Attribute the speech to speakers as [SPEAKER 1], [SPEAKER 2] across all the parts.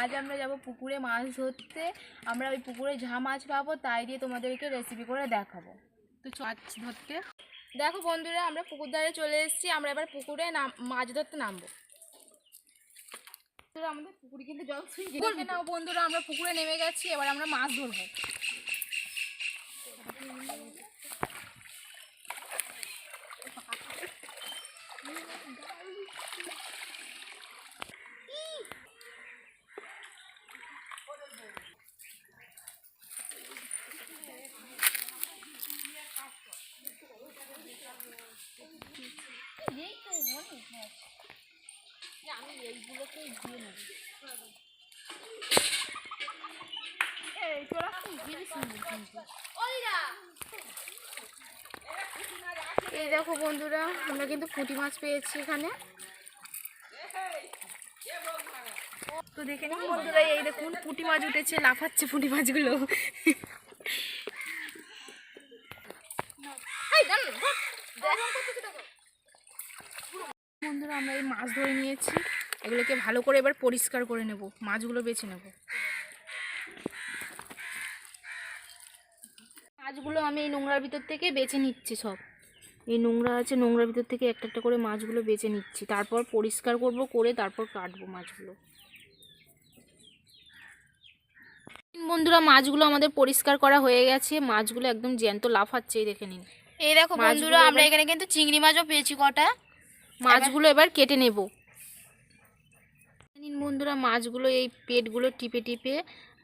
[SPEAKER 1] আজ আমরা যাব পুকুরে মাছ ধরতে। আমরা ওই পুকুরে ঝা মাছ পাবো তাই দিয়ে তোমাদেরকে রেসিপি করে দেখাবো।
[SPEAKER 2] তো মাছ ধরতে।
[SPEAKER 1] দেখো বন্ধুরা, আমরা পুকুর ধারে চলে এসেছি। আমরা এবার পুকুরে মাছ ধরতে নামবো। আমাদের পুকুরে কিন্তু জল
[SPEAKER 2] ছুঁয়ে বন্ধুরা। আমরা পুকুরে নেমে গেছি, এবার আমরা মাছ ধরবো।
[SPEAKER 1] এই এই দেখো বন্ধুরা, আমরা কিন্তু পুঁটি মাছ পেয়েছি এখানে। তো দেখে নিন বন্ধুরা, এই দেখুন পুঁটি মাছ উঠেছে, লাফাচ্ছে পুঁটি মাছগুলো। বন্ধুরা আমরা এই মাছ ধরে নিয়েছি। এগুলোকে ভালো করে এবার পরিষ্কার করে নেব। মাছগুলো বেছে নেব। মাছগুলো আমি এই নোংরার ভিতর থেকে বেছে নিচ্ছি সব। এই নোংরা আছে নোংরার ভিতর থেকে একটা একটা করে মাছগুলো বেছে নিচ্ছি। তারপর পরিষ্কার করব করে তারপর কাটবো মাছগুলো। বন্ধুরা মাছগুলো আমাদের পরিষ্কার করা হয়ে গেছে। মাছগুলো একদম জ্যান্ত লাফাচ্ছে দেখে নিন।
[SPEAKER 2] এই দেখো বন্ধুরা আমরা এখানে কিন্তু চিংড়ি মাছও পেয়েছি কটা।
[SPEAKER 1] মাছগুলো এবার কেটে নেব। নিন বন্ধুরা, মাছগুলো এই পেটগুলো টিপে টিপে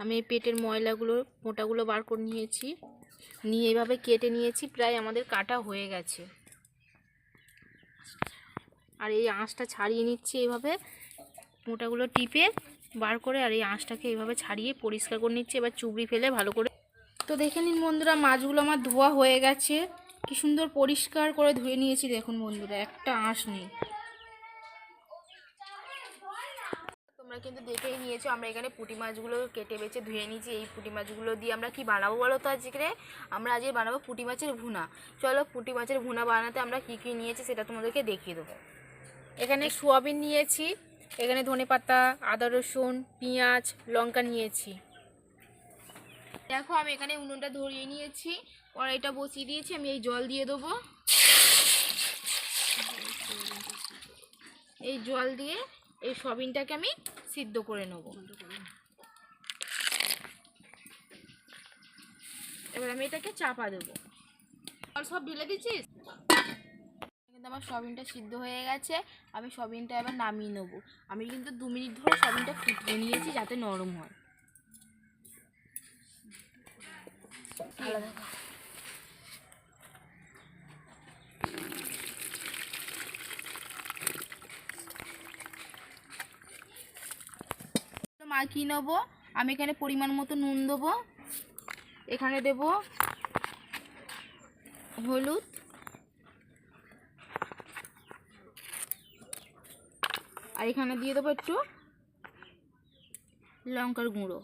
[SPEAKER 1] আমি এই পেটের ময়লাগুলো, মোটাগুলো বার করে নিয়েছি। নিয়ে এভাবে কেটে নিয়েছি, প্রায় আমাদের কাটা হয়ে গেছে। আর এই আঁশটা ছাড়িয়ে নিচ্ছি এইভাবে মোটাগুলো টিপে বার করে আর এই আঁশটাকে এইভাবে ছাড়িয়ে পরিষ্কার করে নিচ্ছি। এবার চুবড়ি ফেলে ভালো করে। তো দেখে নিন বন্ধুরা, মাছগুলো আমার ধোয়া হয়ে গেছে। কি সুন্দর পরিষ্কার করে ধুয়ে নিয়েছি দেখুন বন্ধুরা, একটা আঁশ নেই। তোমরা কিন্তু দেখেই নিয়েছো, আমরা এখানে পুঁটি মাছগুলো কেটে বেছে ধুয়ে নিয়েছি। এই পুঁটি মাছগুলো দিয়ে আমরা কি বানাবো বলো তো আজকে? আমরা আজকে বানাবো পুঁটি মাছের ভুনা। চলো পুঁটি মাছের ভুনা বানাতে আমরা কি কি নিয়েছি সেটা তোমাদেরকে দেখিয়ে দেবো। এখানে সোয়াবিন নিয়েছি, এখানে ধনেপাতা আদা রসুন, পেঁয়াজ, লঙ্কা নিয়েছি। দেখো আমি এখানে উনুনটা ধরিয়ে নিয়েছি। কড়াইটা বসিয়ে দিয়েছি, আমি এই জল দিয়ে দেবো। এই জল দিয়ে এই সবিনটাকে আমি সিদ্ধ করে নেব। এবার আমি এটাকে চাপা দেবো। আর সব ঢেলে দিচ্ছিস? কিন্তু আমার সবিনটা সিদ্ধ হয়ে গেছে, আমি সবিনটা এবার নামিয়ে নেব। আমি কিন্তু দু মিনিট ধরে সবিনটা ফুটিয়ে নিয়েছি যাতে নরম হয়। আলাদা কর। মাখিয়ে নেব। আমি এখানে পরিমাণ মতো নুন দেবো। এখানে দেব হলুদ। আর এখানে দিয়ে দেবো একটু লঙ্কার গুঁড়ো।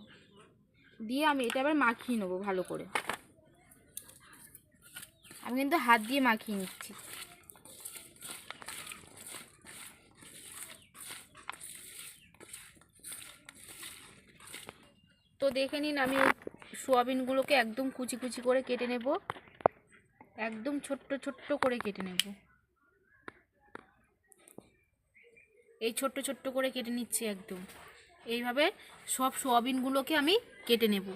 [SPEAKER 1] দিয়ে আমি এটা আবার মাখিয়ে নেব ভালো করে। আমি কিন্তু হাত দিয়ে মাখিয়ে নিচ্ছি। তো দেখে নিন, আমি সোয়াবিনগুলোকে একদম কুচি কুচি করে কেটে নেব। একদম ছোট্ট ছোট্ট করে কেটে নেব। এই ছোট্ট ছোট্ট করে কেটে নিচ্ছি একদম। এইভাবে সব সোয়াবিনগুলোকে আমি কেটে নেব।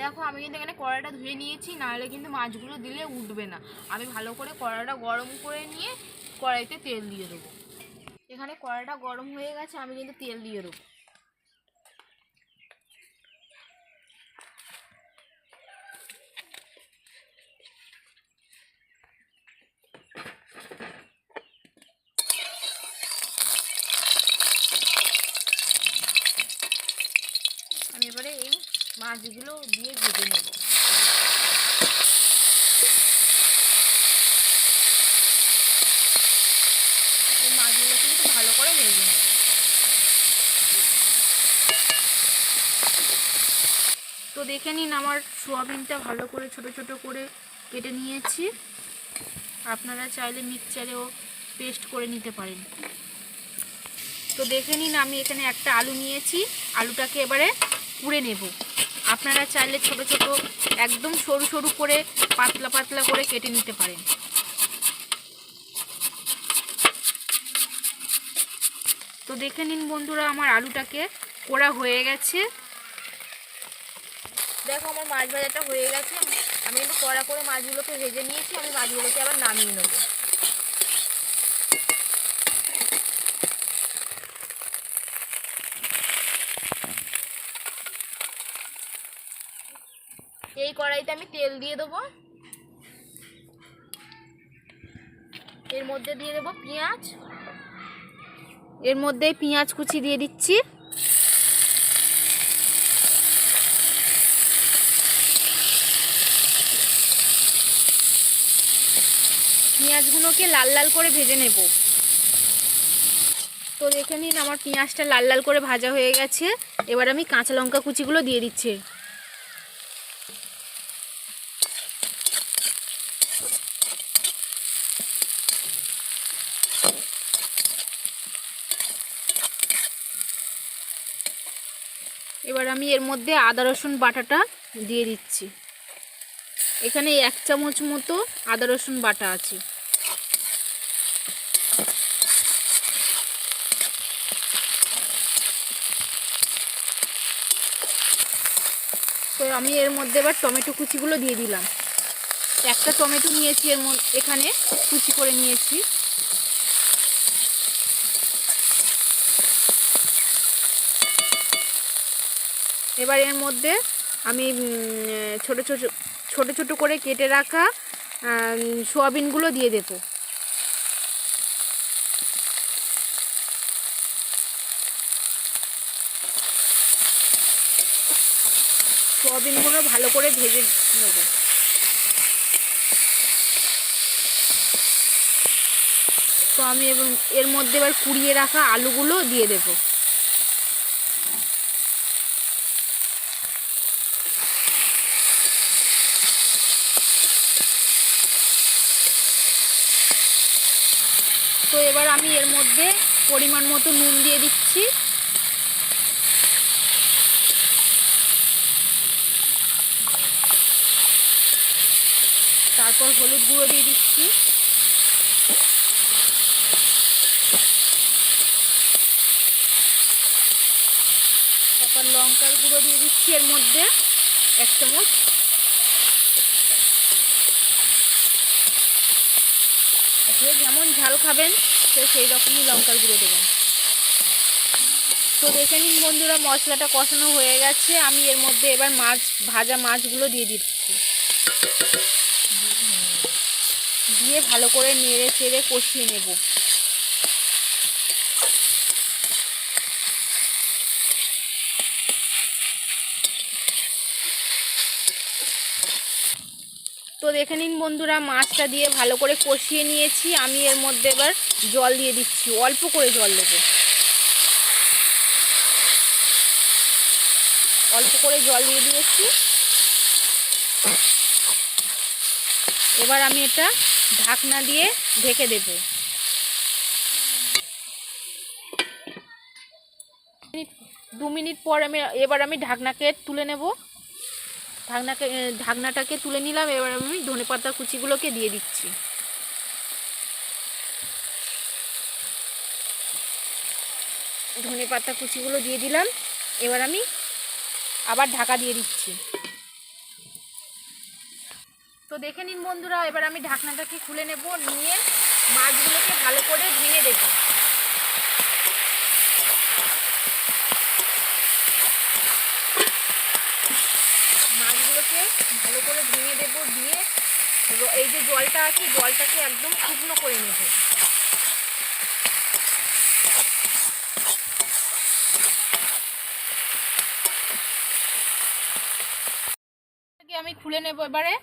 [SPEAKER 1] দেখো, আমি কিন্তু এখানে কড়াইটা ধুয়ে নিয়েছি, নাহলে কিন্তু মাছগুলো দিলে উঠবে না। আমি ভালো করে কড়াইটা গরম করে নিয়ে কড়াইতে তেল দিয়ে দেবো। এখানে কড়াইটা গরম হয়ে গেছে, আমি কিন্তু তেল দিয়ে দেবো আমি এবারে এই মাছগুলো দিয়ে ভেজে নেব। মাছগুলো কিন্তু ভালো করে তো দেখে নিন আমার সোয়াবিনটা ভালো করে, ছোট ছোট করে কেটে নিয়েছি। আপনারা চাইলে মিক্সচারেও পেস্ট করে নিতে পারেন। তো দেখে নিন আমি এখানে একটা আলু নিয়েছি। আলুটাকে এবারে পুড়ে নেব। আপনারা চাইলে ছোট ছোট একদম সরু সরু করে পাতলা পাতলা করে কেটে নিতে পারেন। তো দেখে নিন বন্ধুরা, আমার আলুটাকে পোড়া হয়ে গেছে। দেখো, আমার মাছ ভাজাটা হয়ে গেছে। আমি একটু কড়া করে মাছগুলোকে ভেজে নিয়েছি, আমি মাছগুলোকে আবার নামিয়ে নেব এই কড়াইতে আমি তেল দিয়ে দেবো। এর মধ্যে দিয়ে দেবো পেঁয়াজ। এর মধ্যে পেঁয়াজ কুচি দিয়ে দিচ্ছি। পেঁয়াজগুলোকে লাল লাল করে ভেজে নেব। তো দেখে নিন, আমার পেঁয়াজটা লাল লাল করে ভাজা হয়ে গেছে। এবার আমি কাঁচা লঙ্কা কুচিগুলো দিয়ে দিচ্ছি। এবার আমি এর মধ্যে আদা, রসুন বাটাটা দিয়ে দিচ্ছি। এখানে এক চামচ মতো আদা, রসুন বাটা আছে। তো আমি এর মধ্যে এবার টমেটো কুচিগুলো দিয়ে দিলাম। একটা টমেটো নিয়েছি এর এখানে কুচি করে নিয়েছি। এবার এর মধ্যে আমি ছোট ছোট ছোট ছোট করে কেটে রাখা সোয়াবিনগুলো দিয়ে দেবো। সোয়াবিনগুলো ভালো করে ভেজে নেব। তো আমি এবং এর মধ্যে এবার কুড়িয়ে রাখা আলুগুলো দিয়ে দেবো তো এবার আমি এর মধ্যে পরিমাণ মতো নুন দিয়ে দিচ্ছি। তারপর হলুদ গুঁড়ো দিয়ে দিচ্ছি। তারপর লঙ্কার গুঁড়ো দিয়ে দিচ্ছি এর মধ্যে এক চামচ। যেমন ঝাল খাবেন সে সেই রকমই লঙ্কার গুঁড়ো দেবেন তো দেখে নিন বন্ধুরা, মশলাটা কষানো হয়ে গেছে। আমি এর মধ্যে এবার মাছ, ভাজা মাছগুলো দিয়ে দিচ্ছি। দিয়ে ভালো করে নেড়ে চেড়ে কষিয়ে নেব। তো দেখে নিন বন্ধুরা, মাছটা দিয়ে ভালো করে কষিয়ে নিয়েছি। আমি এর মধ্যে এবার জল দিয়ে দিচ্ছি, অল্প করে জল দেবো। অল্প করে জল দিয়ে দিয়েছি। এবার আমি এটা ঢাকনা দিয়ে ঢেকে দেব। দু মিনিট পর আমি, এবার আমি ঢাকনাকে তুলে নেব। ঢাকনাকে ঢাকনাটাকে তুলে নিলাম, এবার আমি ধনে পাতা কুচিগুলোকে দিয়ে দিচ্ছি। ধনে পাতা কুচিগুলো দিয়ে দিলাম। এবার আমি আবার ঢাকা দিয়ে দিচ্ছি। তো দেখে নিন বন্ধুরা, এবার আমি ঢাকনাটাকে খুলে নেব, নিয়ে মাছগুলোকে ভালো করে ভেঙে দেব। মাছগুলোকে ভালো করে ভেঙে দেব, দিয়ে এই যে জলটা আছে, জলটাকে একদম শুকনো করে নেব। খুলে নেব এবারে।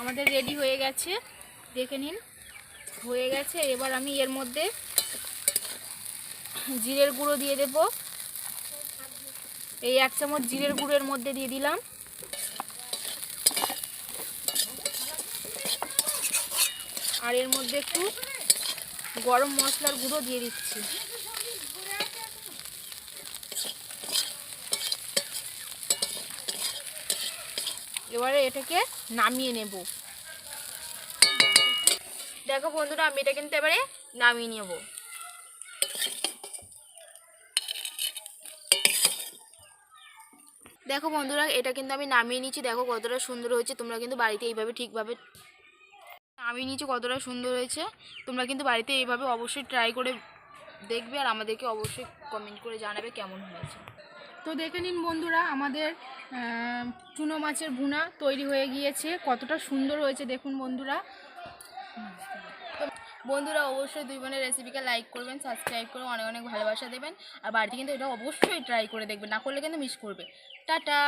[SPEAKER 1] আমাদের রেডি হয়ে গেছে। দেখে নিন। হয়ে গেছে। এবার আমি এর মধ্যে জিরের গুঁড়ো দিয়ে দেব। এই এক চামচ জিরের গুঁড়োর মধ্যে দিয়ে দিলাম। আর এর মধ্যে একটু গরম মশলার গুঁড়ো দিয়ে দিচ্ছি। এবারে এটাকে নামিয়ে নেব।
[SPEAKER 2] দেখো বন্ধুরা, আমি এটা কিন্তু এবারে নামিয়ে নেব। দেখো বন্ধুরা, এটা কিন্তু আমি নামিয়ে নিচ্ছি দেখো কতটা সুন্দর হয়েছে। তোমরা কিন্তু বাড়িতে এইভাবে ঠিকভাবে নামিয়ে নিচ্ছি কতটা সুন্দর হয়েছে। তোমরা কিন্তু বাড়িতে এইভাবে অবশ্যই ট্রাই করে দেখবে আর আমাদেরকে অবশ্যই কমেন্ট করে জানাবে কেমন হয়েছে।
[SPEAKER 1] তো দেখে নিন বন্ধুরা, আমাদের চুনো মাছের ভুনা তৈরি হয়ে গিয়েছে। কতটা সুন্দর হয়েছে দেখুন বন্ধুরা।
[SPEAKER 2] বন্ধুরা, অবশ্যই দুই বোনের রেসিপিকে লাইক করবেন সাবস্ক্রাইব করে অনেক অনেক ভালোবাসা দেবেন। আর বাড়িতে কিন্তু এটা অবশ্যই ট্রাই করে দেখবেন, না করলে কিন্তু মিস করবে। টাটা!